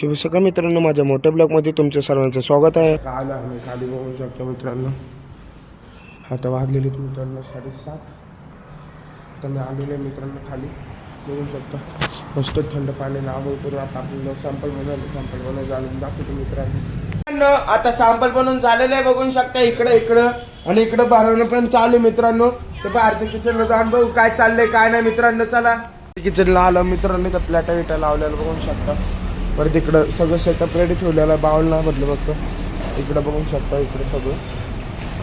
शुभ मित्रांनो माझ्या मोठ्या ब्लॉगमध्ये तुमच्या सर्वांचं स्वागत आहे. काल आम्ही खाली बघू शकतो मित्रांनो. आता वाजलेले मित्रांनो साडेसात. तर मी आलेलो आहे मित्रांनो खाली. बघू शकता. मस्त थंड पाणी आंघोळ करू आता आपल्याला सॅम्पल बनवलं सॅम्पल बनवून जाणून दाखवतो मित्रांनो. मित्रांनो, आता सॅम्पल बनवून झालेलं आहे बघू शकता इकडं इकडं. आणि इकडं भरवणं पण चालू आहे मित्रांनो. ते बाहेरच्या किचनला जाऊन बघू काय चाललंय काय नाही मित्रांनो चला. किचनला आलं मित्रांनो त्या प्लॅटा विटा लावलेलं बघू शकता. परत इकडं सगळं सेटअप रेडी ठेवलेलं आहे. बावलना म्हटलं फक्त. इकडं बघू शकता इकडे सगळं.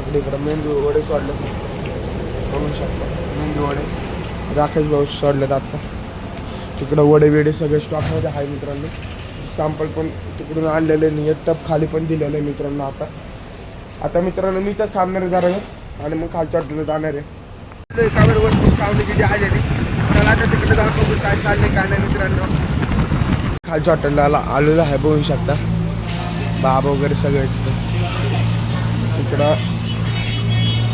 इकडे इकडं मेंदू वडे सोडले बघू शकता. मेंदू वडे राकेश भाऊ सोडलेत आता. तिकडं वडे वेडे सगळे स्टॉकमध्ये आहे मित्रांनो. सॅम्पल पण तिकडून आणलेले नाही एक टप खाली पण दिलेलं आहे मित्रांनो आता. आता मित्रांनो मी तर थांबणार आहे जरा आणि मग खालच्या हॉटेलला जाणार आहे. एकावर वरती सावली किती आलेली. चला आता तिकडे जाऊन बघू काय चालले काय नाही मित्रांनो. खालच्या हॉटेलला आला आलेलो आहे बघू शकता. बाब वगैरे सगळे इकडं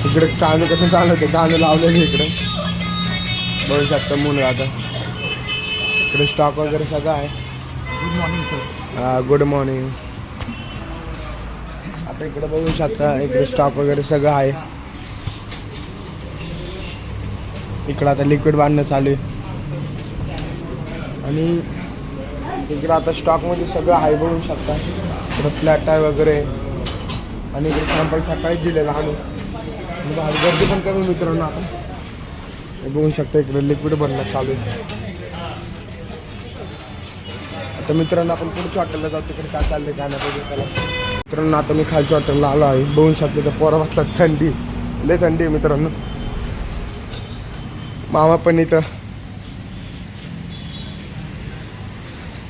इकडे कांदे कसं चालू होते? कांदे लावलेले इकडे. बघू शकता मुलं आता. इकडे स्टॉक वगैरे सगळं आहे. Good morning sir good morning आता इकडे बघू शकता इकडे स्टॉक वगैरे सगळं आहे. इकडं आता लिक्विड बांधणं चालू आहे. आणि इकडं आता स्टॉकमध्ये सगळं आहे बघू शकता. इकडं फ्लॅट आहे वगैरे. आणि इकडे सॅम्पल सकाळीच दिलेलं आणून म्हणजे आणि गर्दी पण कमी मित्रांनो आता. हे बघू शकता इकडे लिक्विड भरणं चालू आहे. आता मित्रांनो आपण पुढच्या हॉटेलला जाऊ. तिकडे काय चाललंय काय नाही बघू त्याला. मित्रांनो आता मी खालच्या हॉटेलला आलो आहे. बघू शकतो तर पोरा वाचला थंडी. लय थंडी आहे मित्रांनो. मामा पण इथं.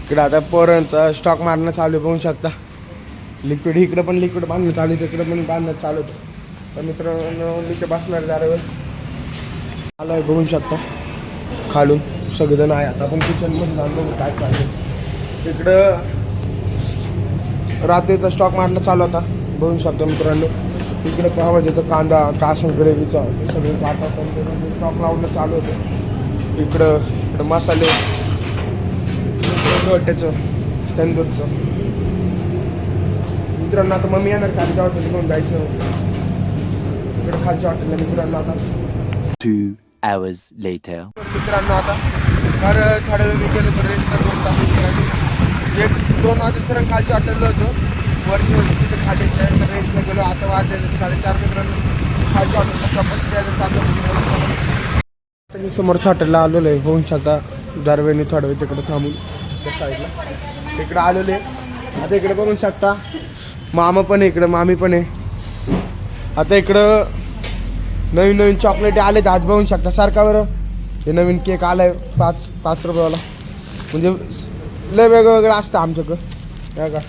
इकडं आता पोरांचा स्टॉक मारणं चालू आहे बघू शकता. लिक्विड इकडं पण लिक्विड बांधणं चालू आहे पण बांधणं चालू तर मित्रांनो मी बसणार दारावर आलं आहे बघू शकता. खालून सगळेजण आहे. आता पण किचनमधून जाऊन काय चालू तिकडं रात्रीचा स्टॉक मारणं चालू होता बघू शकतो मित्रांनो. इकडे पाहावं तर कांदा कासन ग्रेव्हीचा सगळे काटा स्टॉक लावणं चालू होतं. इकडं इकडं मसाले. त्याचं. तंदूरचं मित्रांनो आता मम्मी येणार खालच्या हॉटेल घेऊन जायचं. इकडं खालच्या हॉटेलला मित्रांनो आता. Two hours later. मित्रांनो आता तर थोड्या वेळ गेलो तर रेस्टला दोन तास एक दोन वाजेपर्यंत खालच्या हॉटेलला होतो. वरती होती तिथे खाली तर रेस्टला गेलो. आता वाजले साडेचार मित्रांनो. खालच्या हॉटेलला चपाती द्यायला मी समोरच्या हॉटेलला आलेलो आहे. होऊन शकता दरवेळी थोडा वेळ तिकडे थांबून. त्या साईडला इकडे आलेले. आता इकडे बघू शकता. मामा पण आहे इकडं मामी पण आहे. आता इकडं नवीन नवीन चॉकलेट आले आज बघू शकता सारखा बरं. हे नवीन केक आलाय पाच पाच रुपयावाला. म्हणजे लय वेगळं वेगळं असतं आमच्याकडं. का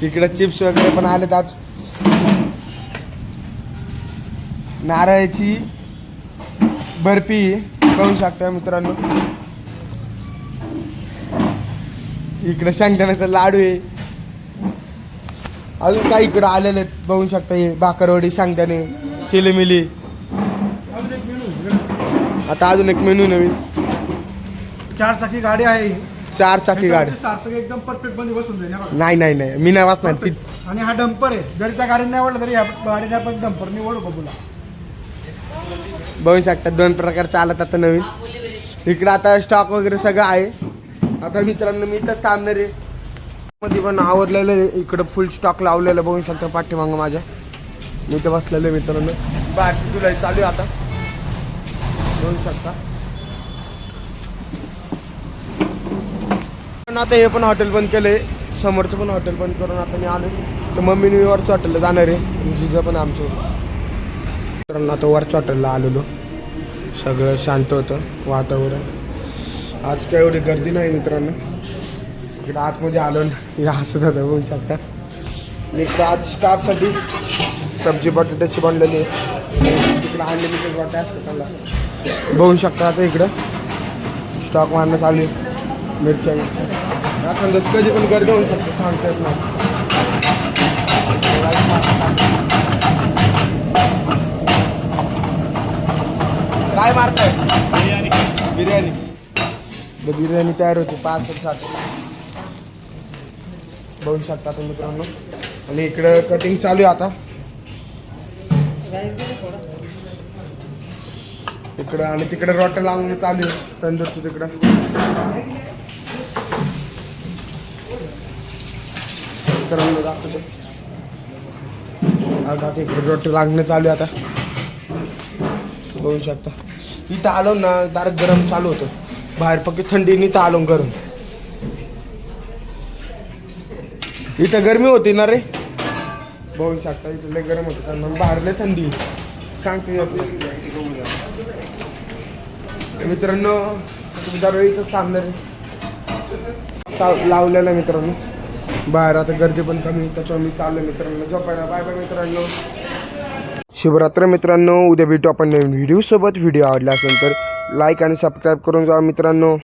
तिकडे चिप्स वगैरे पण आलेत आज. नारळाची बर्फी बघू शकता मित्रांनो. इकडे शेंगदाण्याचा लाडू आहे. अजून काही इकडं आलेले बघू शकता हे भाकरवडी शेंगदाणे चिलीमिली. आता अजून एक मेनू नवीन. चार चाकी गाडी आहे. चार चाकी गाडी. एकदम परफेक्टमध्ये बसून जाईल. नाही नाही नाही मी नाही वाचणार. आणि हा डंपर आहे. जरी त्या गाडीने नाही आवडलं तरी या गाडीने आपण डंपर निवडू बघूला बघू शकता दोन प्रकारचं आलात आता नवीन. इकडं आता स्टॉक वगैरे सगळं आहे. आता मित्रांनो मी तर थांबणार आहे. मध्ये पण आवडलेलं आहे. इकडं फुल स्टॉक लावलेलं बघू शकता पाठीमागं माझ्या. मी तर बसलेलं आहे मित्रांनो. बाहेरची तुला चालू आहे आता. बघू शकता. पण आता हे पण हॉटेल बंद केलंय. समोरचं पण हॉटेल बंद करून आता मी आलो तर मम्मीने मी हॉटेलला जाणार आहे. जिजं पण आमचं मित्रांनो आता वरच्या हॉटेलला आलेलो. सगळं शांत होतं वातावरण. आज काय एवढी गर्दी नाही मित्रांनो. इकडे आतमध्ये आलो ना हे हसत होतं बघू शकता. मी इकडं आज स्टाफसाठी सब्जी बटाट्याची बनलेली आहे. तिकडं अनलिमिटेड बटाटे असतं त्याला. बघू शकता आता इकडं. स्टॉक मारणं चालू आहे. मिरच्या मिरच्या. कधी पण गर्दी होऊ शकते सांगता येत नाही. तर बिर्याणी तयार होते पार्सलसाठी बघू शकता तुम्ही मित्रांनो. आणि इकडं कटिंग चालू आहे आता. इकडं आणि तिकडे रोटर लावून चालू आहे तंदूरचं तिकडं. मित्रांनो दाखवतो. आता इकडे रोटी लागणं चालू आहे आता. बघू शकता. इथं आलो ना डायरेक्ट गरम चालू होतं. बाहेर फक्त थंडीनी तालून करून. गरम इथं गरमी होती ना रे? बघू शकता इथं लय गरम होतं. कारण बाहेर लय थंडी सांगते सांगतो मित्रांनो तुम्ही दरवेळी इथंच थांबणार आहे. लावलेलं मित्रांनो. बाहेर आता गर्दी पण कमी त्याच्यावर मी चाललो मित्रांनो. झोपायला. बाय बाय मित्रांनो. शुभरात्र मित्रांनो. उद्या भेटू आपण नवीन व्हिडिओ सोबत. व्हिडिओ आवडला असेल तर लाईक आणि सबस्क्राईब करून जावा मित्रांनो.